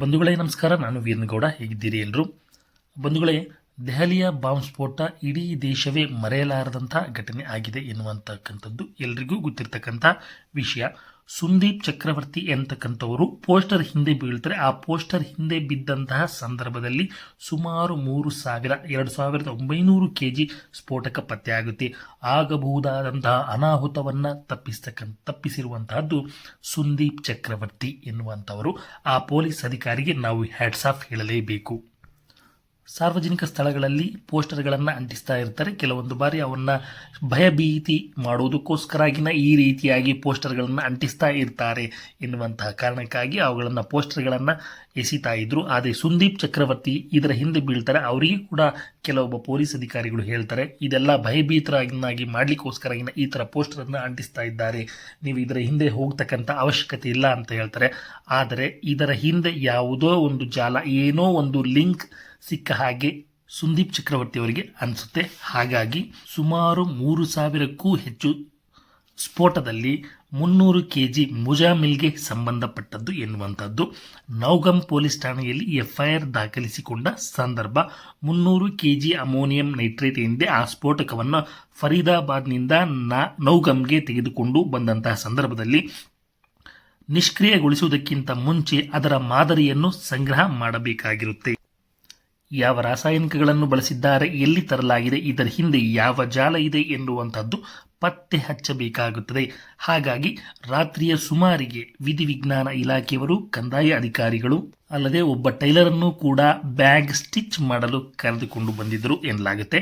ಬಂಧುಗಳೇ ನಮಸ್ಕಾರ ನಾನು ವೀರನಗೌಡ ಹೇಗಿದ್ದೀರಿ ಎಲ್ಲರೂ ಬಂಧುಗಳೇ, ದೆಹಲಿಯ ಬಾಂಬ್ ಸ್ಫೋಟ ಇಡೀ ದೇಶವೇ ಮರೆಯಲಾರದಂಥ ಘಟನೆ ಆಗಿದೆ ಎನ್ನುವಂತಕ್ಕಂಥದ್ದು ಎಲ್ರಿಗೂ ಗೊತ್ತಿರ್ತಕ್ಕಂಥ ವಿಷಯ. ಸುಂದೀಪ್ ಚಕ್ರವರ್ತಿ ಎಂತಕ್ಕಂಥವರು ಪೋಸ್ಟರ್ ಹಿಂದೆ ಬೀಳ್ತಾರೆ. ಆ ಪೋಸ್ಟರ್ ಹಿಂದೆ ಬಿದ್ದಂತಹ ಸಂದರ್ಭದಲ್ಲಿ ಸುಮಾರು ಮೂರು ಸಾವಿರ, ಎರಡು ಸಾವಿರದ ಒಂಬೈನೂರು ಕೆ ಜಿ ಸ್ಫೋಟಕ ಪತ್ತೆಯಾಗುತ್ತೆ. ಆಗಬಹುದಾದಂತಹ ಅನಾಹುತವನ್ನು ತಪ್ಪಿಸ್ತಕ್ಕಂಥ, ತಪ್ಪಿಸಿರುವಂತಹದ್ದು ಸುಂದೀಪ್ ಚಕ್ರವರ್ತಿ ಎನ್ನುವಂಥವರು. ಆ ಪೊಲೀಸ್ ಅಧಿಕಾರಿಗೆ ನಾವು ಹ್ಯಾಟ್ಸ್ ಆಫ್ ಹೇಳಲೇಬೇಕು. ಸಾರ್ವಜನಿಕ ಸ್ಥಳಗಳಲ್ಲಿ ಪೋಸ್ಟರ್ಗಳನ್ನು ಅಂಟಿಸ್ತಾ ಇರ್ತಾರೆ. ಕೆಲವೊಂದು ಬಾರಿ ಅವನ್ನ ಭಯಭೀತಿ ಮಾಡುವುದಕ್ಕೋಸ್ಕರಾಗಿನ ಈ ರೀತಿಯಾಗಿ ಪೋಸ್ಟರ್ಗಳನ್ನು ಅಂಟಿಸ್ತಾ ಇರ್ತಾರೆ ಎನ್ನುವಂತಹ ಕಾರಣಕ್ಕಾಗಿ ಅವುಗಳನ್ನು ಪೋಸ್ಟರ್ಗಳನ್ನು ಎಸಿತಾ ಇದ್ರು. ಆದರೆ ಸುಂದೀಪ್ ಚಕ್ರವರ್ತಿ ಇದರ ಹಿಂದೆ ಬೀಳ್ತಾರೆ. ಅವರಿಗೆ ಕೂಡ ಕೆಲವೊಬ್ಬ ಪೊಲೀಸ್ ಅಧಿಕಾರಿಗಳು ಹೇಳ್ತಾರೆ, ಇದೆಲ್ಲ ಭಯಭೀತರಾಗಿ ಮಾಡಲಿಕ್ಕೋಸ್ಕರಾಗಿನ ಈ ಥರ ಪೋಸ್ಟರನ್ನು ಅಂಟಿಸ್ತಾ ಇದ್ದಾರೆ. ನೀವು ಇದರ ಹಿಂದೆ ಹೋಗ್ತಕ್ಕಂಥ ಅವಶ್ಯಕತೆ ಇಲ್ಲ ಅಂತ ಹೇಳ್ತಾರೆ. ಆದರೆ ಇದರ ಹಿಂದೆ ಯಾವುದೋ ಒಂದು ಜಾಲ, ಏನೋ ಒಂದು ಲಿಂಕ್ ಸಿಕ್ಕ ಹಾಗೆ ಸುಂದೀಪ್ ಚಕ್ರವರ್ತಿ ಅವರಿಗೆ ಅನಿಸುತ್ತೆ. ಹಾಗಾಗಿ ಸುಮಾರು ಮೂರು ಸಾವಿರಕ್ಕೂ ಹೆಚ್ಚು ಸ್ಫೋಟದಲ್ಲಿ ಮುನ್ನೂರು ಕೆ ಜಿ ಮುಜಾಮಿಲ್ಗೆ ಸಂಬಂಧಪಟ್ಟದ್ದು ಎನ್ನುವಂಥದ್ದು. ನೌಗಮ್ ಪೊಲೀಸ್ ಠಾಣೆಯಲ್ಲಿ ಎಫ್ಐಆರ್ ದಾಖಲಿಸಿಕೊಂಡ ಸಂದರ್ಭ ಮುನ್ನೂರು ಕೆ ಜಿ ಅಮೋನಿಯಂ ನೈಟ್ರೇಟ್ ಎಂದೇ ಆ ಸ್ಫೋಟಕವನ್ನು ಫರೀದಾಬಾದ್ನಿಂದ ನೌಗಮ್ಗೆ ತೆಗೆದುಕೊಂಡು ಬಂದಂತಹ ಸಂದರ್ಭದಲ್ಲಿ ನಿಷ್ಕ್ರಿಯಗೊಳಿಸುವುದಕ್ಕಿಂತ ಮುಂಚೆ ಅದರ ಮಾದರಿಯನ್ನು ಸಂಗ್ರಹ ಮಾಡಬೇಕಾಗಿರುತ್ತೆ. ಯಾವ ರಾಸಾಯನಿಕಗಳನ್ನು ಬಳಸಿದ್ದಾರೆ, ಎಲ್ಲಿ ತರಲಾಗಿದೆ, ಇದರ ಹಿಂದೆ ಯಾವ ಜಾಲ ಇದೆ ಎನ್ನುವಂಥದ್ದು ಪತ್ತೆ ಹಚ್ಚಬೇಕಾಗುತ್ತದೆ. ಹಾಗಾಗಿ ರಾತ್ರಿಯ ಸುಮಾರಿಗೆ ವಿಧಿವಿಜ್ಞಾನ ಇಲಾಖೆಯವರು, ಕಂದಾಯ ಅಧಿಕಾರಿಗಳು, ಅಲ್ಲದೆ ಒಬ್ಬ ಟೈಲರನ್ನು ಕೂಡ ಬ್ಯಾಗ್ ಸ್ಟಿಚ್ ಮಾಡಲು ಕರೆದುಕೊಂಡು ಬಂದಿದ್ದರು ಎನ್ನಲಾಗುತ್ತೆ.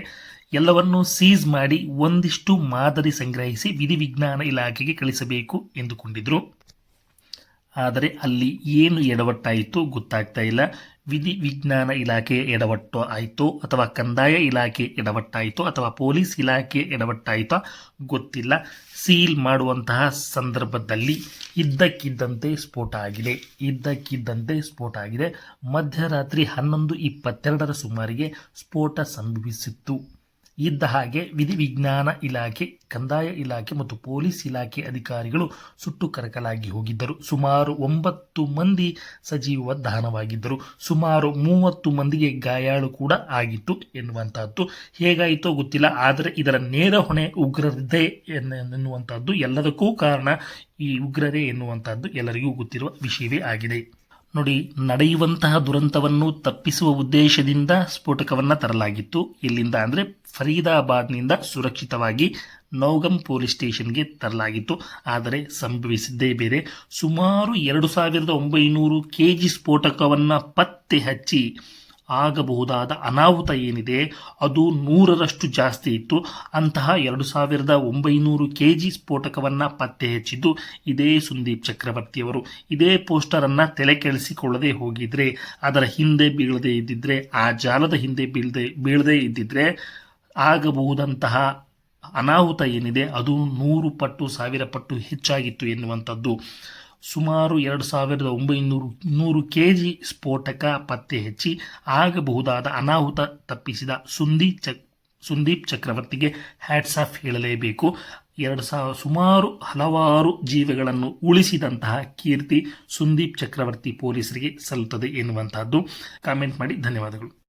ಎಲ್ಲವನ್ನೂ ಸೀಸ್ ಮಾಡಿ ಒಂದಿಷ್ಟು ಮಾದರಿ ಸಂಗ್ರಹಿಸಿ ವಿಧಿವಿಜ್ಞಾನ ಇಲಾಖೆಗೆ ಕಳಿಸಬೇಕು ಎಂದುಕೊಂಡಿದ್ರು ಆದರೆ ಅಲ್ಲಿ ಏನು ಎಡವಟ್ಟಾಯಿತು ಗೊತ್ತಾಗ್ತಾ ಇಲ್ಲ. ವಿಧಿ ವಿಜ್ಞಾನ ಇಲಾಖೆ ಎಡವಟ್ಟು ಆಯಿತು ಅಥವಾ ಕಂದಾಯ ಇಲಾಖೆ ಎಡವಟ್ಟಾಯಿತು ಅಥವಾ ಪೊಲೀಸ್ ಇಲಾಖೆ ಎಡವಟ್ಟಾಯಿತೋ ಗೊತ್ತಿಲ್ಲ. ಸೀಲ್ ಮಾಡುವಂತಹ ಸಂದರ್ಭದಲ್ಲಿ ಇದ್ದಕ್ಕಿದ್ದಂತೆ ಸ್ಫೋಟ ಆಗಿದೆ. ಇದ್ದಕ್ಕಿದ್ದಂತೆ ಸ್ಫೋಟ ಆಗಿದೆ. ಮಧ್ಯರಾತ್ರಿ ಹನ್ನೊಂದು ಇಪ್ಪತ್ತೆರಡರ ಸುಮಾರಿಗೆ ಸ್ಫೋಟ ಸಂಭವಿಸಿತ್ತು. ಇದ್ದ ಹಾಗೆ ವಿಧಿವಿಜ್ಞಾನ ಇಲಾಖೆ, ಕಂದಾಯ ಇಲಾಖೆ ಮತ್ತು ಪೊಲೀಸ್ ಇಲಾಖೆ ಅಧಿಕಾರಿಗಳು ಸುಟ್ಟು ಕರಕಲಾಗಿ ಹೋಗಿದ್ದರು. ಸುಮಾರು ಒಂಬತ್ತು ಮಂದಿ ಸಜೀವ ದಹನವಾಗಿದ್ದರು. ಸುಮಾರು ಮೂವತ್ತು ಮಂದಿಗೆ ಗಾಯಾಳು ಕೂಡ ಆಗಿತ್ತು ಎನ್ನುವಂತಹದ್ದು ಹೇಗಾಯಿತೋ ಗೊತ್ತಿಲ್ಲ, ಆದರೆ ಇದರ ನೇರ ಹೊಣೆ ಉಗ್ರರದ್ದೇ ಎನ್ನುವಂತಹದ್ದು ಎಲ್ಲದಕ್ಕೂ ಕಾರಣ ಈ ಉಗ್ರರೇ ಎನ್ನುವಂತಹದ್ದು ಎಲ್ಲರಿಗೂ ಗೊತ್ತಿರುವ ವಿಷಯವೇ ಆಗಿದೆ. ನೋಡಿ, ನಡೆಯುವಂತಹ ದುರಂತವನ್ನು ತಪ್ಪಿಸುವ ಉದ್ದೇಶದಿಂದ ಸ್ಫೋಟಕವನ್ನು ತರಲಾಗಿತ್ತು. ಇಲ್ಲಿಂದ ಅಂದರೆ ಫರೀದಾಬಾದ್ನಿಂದ ಸುರಕ್ಷಿತವಾಗಿ ನೌಗಮ್ ಪೊಲೀಸ್ ಸ್ಟೇಷನ್ಗೆ ತರಲಾಗಿತ್ತು. ಆದರೆ ಸಂಭವಿಸಿದ್ದೇ ಬೇರೆ. ಸುಮಾರು ಎರಡು ಸಾವಿರದ ಒಂಬೈನೂರು ಕೆ ಜಿ ಸ್ಫೋಟಕವನ್ನು ಪತ್ತೆ ಹಚ್ಚಿ ಆಗಬಹುದಾದ ಅನಾಹುತ ಏನಿದೆ, ಅದು ನೂರರಷ್ಟು ಜಾಸ್ತಿ ಇತ್ತು. ಅಂತಹ ಎರಡು ಸಾವಿರದ ಒಂಬೈನೂರು ಕೆ ಜಿ ಸ್ಫೋಟಕವನ್ನು ಪತ್ತೆ ಹಚ್ಚಿದ್ದು ಇದೇ ಸುಂದೀಪ್ ಚಕ್ರವರ್ತಿಯವರು. ಇದೇ ಪೋಸ್ಟರನ್ನು ತಲೆ ಕೆಳಿಸಿಕೊಳ್ಳದೆ ಹೋಗಿದ್ರೆ, ಅದರ ಹಿಂದೆ ಬೀಳದೇ ಇದ್ದಿದ್ರೆ, ಆ ಜಾಲದ ಹಿಂದೆ ಬೀಳದೆ, ಬೀಳದೇ ಇದ್ದಿದ್ರೆ ಆಗಬಹುದಂತಹ ಅನಾಹುತ ಏನಿದೆ, ಅದು ನೂರು ಪಟ್ಟು, ಸಾವಿರ ಪಟ್ಟು ಹೆಚ್ಚಾಗಿತ್ತು ಎನ್ನುವಂಥದ್ದು. ಸುಮಾರು ಎರಡು ಸಾವಿರದ ಒಂಬೈನೂರು, ನೂರು ಕೆ ಜಿ ಸ್ಫೋಟಕ ಪತ್ತೆ ಹಚ್ಚಿ ಆಗಬಹುದಾದ ಅನಾಹುತ ತಪ್ಪಿಸಿದ ಸುಂದಿ ಚಕ್, ಸುಂದೀಪ್ ಚಕ್ರವರ್ತಿಗೆ ಹ್ಯಾಟ್ಸ್ ಆಫ್ ಹೇಳಲೇಬೇಕು. ಎರಡು ಸಾವಿರ ಸುಮಾರು ಹಲವಾರು ಜೀವಗಳನ್ನು ಉಳಿಸಿದಂತಹ ಕೀರ್ತಿ ಸುಂದೀಪ್ ಚಕ್ರವರ್ತಿ ಪೊಲೀಸರಿಗೆ ಸಲ್ಲುತ್ತದೆ ಎನ್ನುವಂತಹದ್ದು ಕಾಮೆಂಟ್ ಮಾಡಿ ಧನ್ಯವಾದಗಳು.